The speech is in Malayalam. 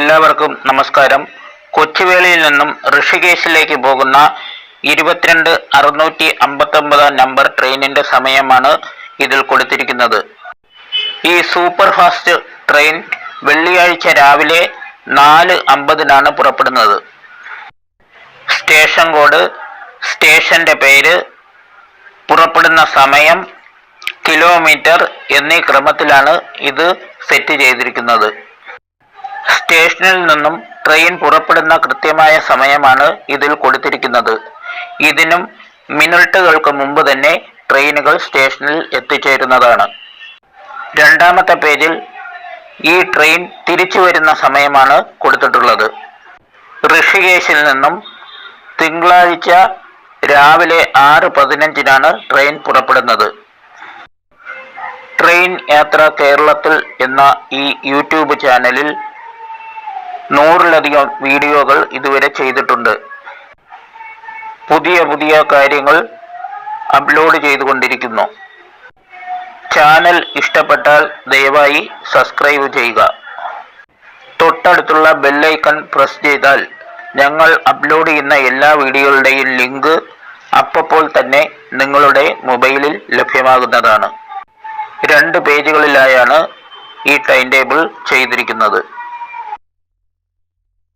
എല്ലാവർക്കും നമസ്കാരം. കൊച്ചുവേളിയിൽ നിന്നും ഋഷികേശിലേക്ക് പോകുന്ന ഇരുപത്തിരണ്ട് അറുന്നൂറ്റി അമ്പത്തൊമ്പതാം നമ്പർ ട്രെയിനിന്റെ സമയമാണ് ഇതിൽ കൊടുത്തിരിക്കുന്നത്. ഈ സൂപ്പർ ഫാസ്റ്റ് ട്രെയിൻ വെള്ളിയാഴ്ച രാവിലെ നാല് അമ്പതിനാണ് പുറപ്പെടുന്നത്. സ്റ്റേഷൻ കോഡ് സ്റ്റേഷന്റെ പേര് പുറപ്പെടുന്ന സമയം കിലോമീറ്റർ എന്നീ ക്രമത്തിലാണ് ഇത് സെറ്റ് ചെയ്തിരിക്കുന്നത്. സ്റ്റേഷനിൽ നിന്നും ട്രെയിൻ പുറപ്പെടുന്ന കൃത്യമായ സമയമാണ് ഇതിൽ കൊടുത്തിരിക്കുന്നത്. ഇതിനും മിനിറ്റുകൾക്ക് മുമ്പ് തന്നെ ട്രെയിനുകൾ സ്റ്റേഷനിൽ എത്തിച്ചേരുന്നതാണ്. രണ്ടാമത്തെ പേജിൽ ഈ ട്രെയിൻ തിരിച്ചു വരുന്ന സമയമാണ് കൊടുത്തിട്ടുള്ളത്. ഋഷികേശിൽ നിന്നും തിങ്കളാഴ്ച രാവിലെ ആറ് പതിനഞ്ചിനാണ് ട്രെയിൻ പുറപ്പെടുന്നത്. ട്രെയിൻ യാത്ര കേരളത്തിൽ എന്ന ഈ യൂട്യൂബ് ചാനലിൽ നൂറിലധികം വീഡിയോകൾ ഇതുവരെ ചെയ്തിട്ടുണ്ട്. പുതിയ പുതിയ കാര്യങ്ങൾ അപ്ലോഡ് ചെയ്തുകൊണ്ടിരിക്കുന്നു. ചാനൽ ഇഷ്ടപ്പെട്ടാൽ ദയവായി സബ്സ്ക്രൈബ് ചെയ്യുക. തൊട്ടടുത്തുള്ള ബെല്ലൈക്കൺ പ്രസ് ചെയ്താൽ ഞങ്ങൾ അപ്ലോഡ് ചെയ്യുന്ന എല്ലാ വീഡിയോകളുടെയും ലിങ്ക് അപ്പോൾ തന്നെ നിങ്ങളുടെ മൊബൈലിൽ ലഭ്യമാകുന്നതാണ്. രണ്ട് പേജുകളിലായാണ് ഈ ടൈം ടേബിൾ ചെയ്തിരിക്കുന്നത്.